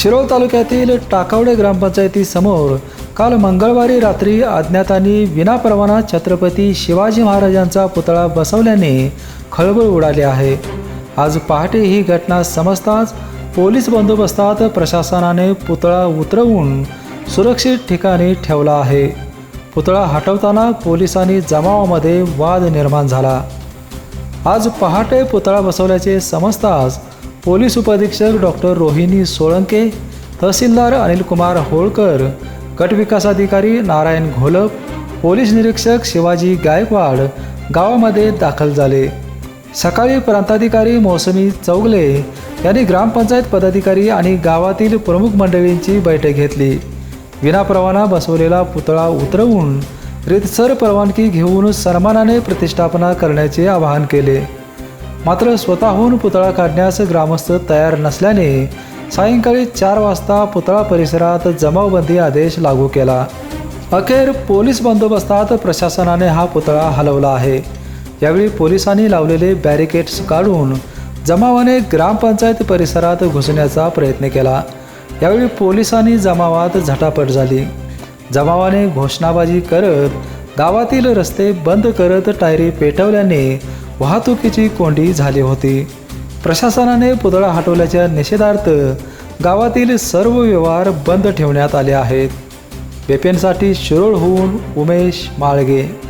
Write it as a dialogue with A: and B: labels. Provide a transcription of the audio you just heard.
A: शिरोळ तालुक्यातील टाकावडे ग्रामपंचायतीसमोर काल मंगळवारी रात्री अज्ञातांनी विनापरवाना छत्रपती शिवाजी महाराजांचा पुतळा बसवल्याने खळबळ उडाली आहे. आज पहाटे ही घटना समजताच पोलीस बंदोबस्तात प्रशासनाने पुतळा उतरवून सुरक्षित ठिकाणी ठेवला आहे. पुतळा हटवताना पोलिसांनी जमावामध्ये वाद निर्माण झाला. आज पहाटे पुतळा बसवल्याचे समजताच पोलीस उपअधीक्षक डॉक्टर रोहिणी सोळंके तहसीलदार अनिलकुमार होळकर गट विकास अधिकारी नारायण घोलप पोलीस निरीक्षक शिवाजी गायकवाड गावामध्ये दाखल झाले. सकाळी प्रांताधिकारी मोसमी चौगले यांनी ग्रामपंचायत पदाधिकारी आणि गावातील प्रमुख मंडळींची बैठक घेतली. विनापरवाना बसवलेला पुतळा उतरवून रितसर परवानगी घेऊन सन्मानाने प्रतिष्ठापना करण्याचे आवाहन केले. मात्र स्वतःहून पुतळा काढण्यास ग्रामस्थ तयार नसल्याने सायंकाळी चार वाजता पुतळा परिसरात जमावबंदी आदेश लागू केला. अखेर पोलीस बंदोबस्तात प्रशासनाने हा पुतळा हलवला आहे. यावेळी पोलिसांनी लावलेले बॅरिकेड्स काढून जमावाने ग्रामपंचायत परिसरात घुसण्याचा प्रयत्न केला. यावेळी पोलिसांनी जमावात झटापट झाली. जमावाने घोषणाबाजी करत गावातील रस्ते बंद करत टायरी पेटवल्याने वाहतुकीची कोंडी झाली होती. प्रशासनाने पुतळा हटवल्याच्या निषेधार्थ गावातील सर्व व्यवहार बंद ठेवण्यात आले आहेत. बेपेनसाठी शिरोळहून उमेश माळगे.